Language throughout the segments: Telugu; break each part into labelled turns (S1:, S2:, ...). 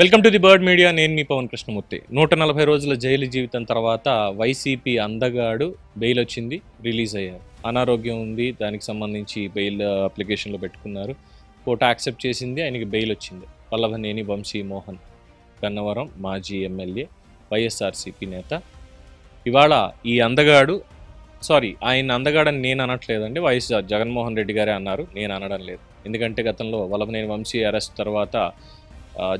S1: Welcome to the Bird Media. నేను మీ పవన్ కృష్ణమూర్తి. నూట నలభై రోజుల జైలు జీవితం తర్వాత వైసీపీ అందగాడు బెయిల్ వచ్చింది రిలీజ్ అయ్యారు. అనారోగ్యం ఉంది దానికి సంబంధించి బెయిల్ అప్లికేషన్లో పెట్టుకున్నారు. కోర్టు యాక్సెప్ట్ చేసింది ఆయనకి బెయిల్ వచ్చింది. పల్లభనేని వంశీ మోహన్ గన్నవరం మాజీ ఎమ్మెల్యే వైఎస్ఆర్సీపీ నేత. ఇవాళ ఈ అందగాడు సారీ ఆయన అందగాడని నేను అనట్లేదండి. వైఎస్ జగన్మోహన్ రెడ్డి గారే అన్నారు నేను అనడం లేదు. ఎందుకంటే గతంలో వల్లభనేని వంశీ అరెస్ట్ తర్వాత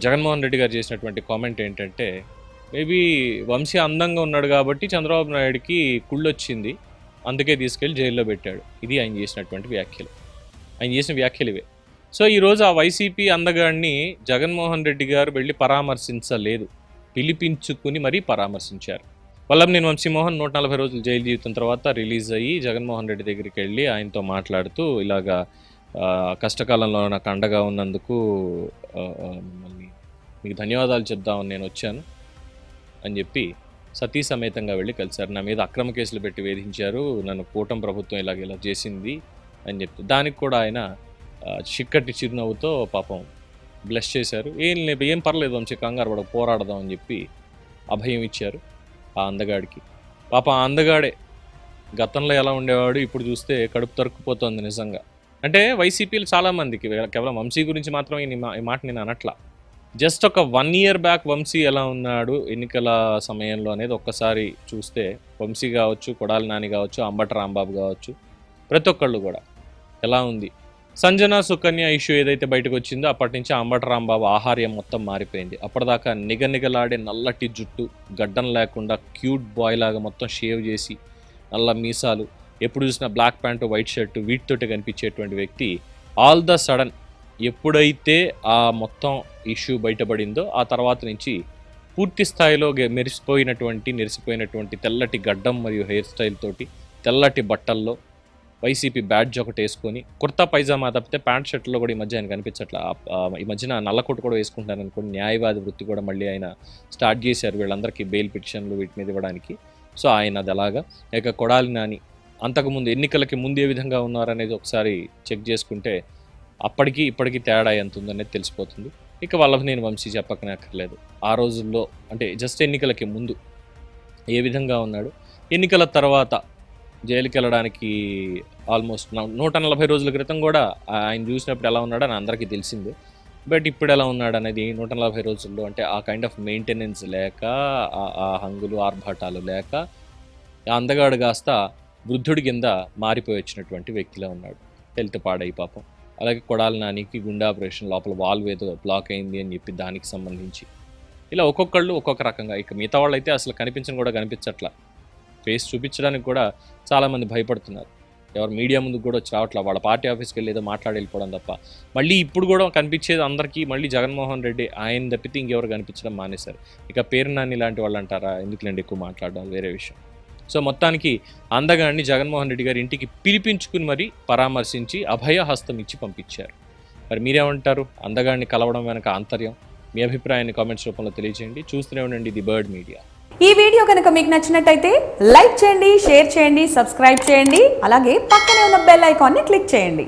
S1: జగన్మోహన్ రెడ్డి గారు చేసినటువంటి కామెంట్ ఏంటంటే మేబీ వంశీ అందంగా ఉన్నాడు కాబట్టి చంద్రబాబు నాయుడుకి కుళ్ళొచ్చింది అందుకే తీసుకెళ్ళి జైల్లో పెట్టాడు. ఇది ఆయన చేసినటువంటి వ్యాఖ్యలు. ఆయన చేసిన వ్యాఖ్యలు ఇవే. సో ఈరోజు ఆ వైసీపీ అందగాడిని జగన్మోహన్ రెడ్డి గారు వెళ్ళి పరామర్శించలేదు. పిలిపించుకుని మరీ పరామర్శించారు. వల్లభనేని వంశీమోహన్ నూట నలభై రోజులు జైలు జీవితం తర్వాత రిలీజ్ అయ్యి జగన్మోహన్ రెడ్డి దగ్గరికి వెళ్ళి ఆయనతో మాట్లాడుతూ ఇలాగా కష్టకాలంలో నాకు అండగా ఉన్నందుకు మిమ్మల్ని మీకు ధన్యవాదాలు చెప్దామని నేను వచ్చాను అని చెప్పి సతీ సమేతంగా వెళ్ళి కలిశారు. నా మీద అక్రమ కేసులు పెట్టి వేధించారు. నన్ను కూటమి ప్రభుత్వం ఇలాగ ఇలా చేసింది అని చెప్పి దానికి కూడా ఆయన చిక్కటి చిరునవ్వుతో పాపం బ్లెస్ చేశారు. ఏం లేదు ఏం పర్లేదు వంశీ కంగారు పడ పోరాడదాం అని చెప్పి అభయం ఇచ్చారు ఆ అందగాడికి. పాప ఆ అందగాడే గతంలో ఎలా ఉండేవాడు ఇప్పుడు చూస్తే కడుపు తరుక్కుపోతుంది నిజంగా. అంటే వైసీపీలు చాలామందికి కేవలం వంశీ గురించి మాత్రం ఈ మా- ఈ మాట నేను అనట్లా. జస్ట్ ఒక వన్ ఇయర్ బ్యాక్ వంశీ ఎలా ఉన్నాడు ఎన్నికల సమయంలో అనేది ఒక్కసారి చూస్తే వంశీ కావచ్చు కొడాలి నాని కావచ్చు అంబట రాంబాబు కావచ్చు ప్రతి ఒక్కళ్ళు కూడా ఎలా ఉంది? సంజన సుకన్య ఇష్యూ ఏదైతే బయటకు వచ్చిందో అప్పటి నుంచి అంబట రాంబాబు ఆహార్యం మొత్తం మారిపోయింది. అప్పటిదాకా నిగనిగలాడే నల్లటి జుట్టు గడ్డం లేకుండా క్యూట్ బాయ్ లాగా మొత్తం షేవ్ చేసి నల్ల మీసాలు ఎప్పుడు చూసినా బ్లాక్ ప్యాంటు వైట్ షర్టు వీటితోటి కనిపించేటువంటి వ్యక్తి. ఆల్ ద సడన్ ఎప్పుడైతే ఆ మొత్తం ఇష్యూ బయటపడిందో ఆ తర్వాత నుంచి పూర్తి స్థాయిలో మెరిసిపోయినటువంటి నిరిసిపోయినటువంటి తెల్లటి గడ్డం మరియు హెయిర్ స్టైల్ తోటి తెల్లటి బట్టల్లో వైసీపీ బ్యాడ్జ్ ఒకటి వేసుకొని కుర్తా పైజామా తప్పితే ప్యాంట్ షర్ట్లో కూడా ఈ మధ్య ఆయన కనిపించట్లా. ఆ- ఈ మధ్యన నల్లకోట కూడా వేసుకుంటాను అనుకోండి న్యాయవాది వృత్తి కూడా మళ్ళీ ఆయన స్టార్ట్ చేశారు వీళ్ళందరికీ బెయిల్ పిటిషన్లు వీటి మీద ఇవ్వడానికి. సో ఆయన అది అలాగా. ఇక కొడాలి నాని అంతకుముందు ఎన్నికలకి ముందు ఏ విధంగా ఉన్నారనేది ఒకసారి చెక్ చేసుకుంటే అప్పటికి ఇప్పటికి తేడా ఎంత ఉందనేది తెలిసిపోతుంది. ఇక వాళ్ళకి నేను వంశీ చెప్పకనే అక్కర్లేదు ఆ రోజుల్లో అంటే జస్ట్ ఎన్నికలకి ముందు ఏ విధంగా ఉన్నాడు? ఎన్నికల తర్వాత జైలుకి వెళ్ళడానికి ఆల్మోస్ట్ నూట నలభై రోజుల క్రితం కూడా ఆయన చూసినప్పుడు ఎలా ఉన్నాడో అని అందరికీ తెలిసిందే. బట్ ఇప్పుడు ఎలా ఉన్నాడు అనేది నూట నలభై రోజుల్లో అంటే ఆ కైండ్ ఆఫ్ మెయింటెనెన్స్ లేక ఆ- ఆ హంగులు ఆర్భాటాలు లేక అందగాడు కాస్త వృద్ధుడి కింద మారిపోయి వచ్చినటువంటి వ్యక్తిలో ఉన్నాడు. హెల్త్ పాడై పాపం. అలాగే కొడాల నానికి గుండె ఆపరేషన్ లోపల వాల్వ్ ఏదో బ్లాక్ అయింది అని చెప్పి దానికి సంబంధించి. ఇలా ఒక్కొక్కళ్ళు ఒక్కొక్క రకంగా. ఇక మిగతా వాళ్ళు అయితే అసలు కనిపించని కూడా కనిపించట్లా. ఫేస్ చూపించడానికి కూడా చాలామంది భయపడుతున్నారు. ఎవరు మీడియా ముందుకు కూడా వచ్చి రావట్లా? వాళ్ళ పార్టీ ఆఫీస్కి వెళ్ళి ఏదో మాట్లాడి వెళ్ళిపోవడం తప్ప. మళ్ళీ ఇప్పుడు కూడా కనిపించేది అందరికీ మళ్ళీ జగన్మోహన్ రెడ్డి ఆయన తప్పితే ఇంకెవరు కనిపించడం మానేశారు. ఇక పేరు నాని లాంటి వాళ్ళు అంటారా? ఎందుకులేండి ఎక్కువ మాట్లాడడం? వేరే విషయం. సో మొత్తానికి అందగాడిని జగన్మోహన్ రెడ్డి గారి ఇంటికి పిలిపించుకుని మరీ పరామర్శించి అభయహస్తం ఇచ్చి పంపించారు. మరి మీరేమంటారు? అందగాడిని కలవడం వెనక ఆంతర్యం. మీ అభిప్రాయాన్ని కామెంట్స్ రూపంలో తెలియజేయండి. చూస్తూనే ఉండండి ది బర్డ్ మీడియా.
S2: ఈ వీడియో కనుక మీకు నచ్చినట్టయితే లైక్ చేయండి షేర్ చేయండి సబ్స్క్రైబ్ చేయండి. అలాగే పక్కనే ఉన్న బెల్ ఐకాన్ని క్లిక్ చేయండి.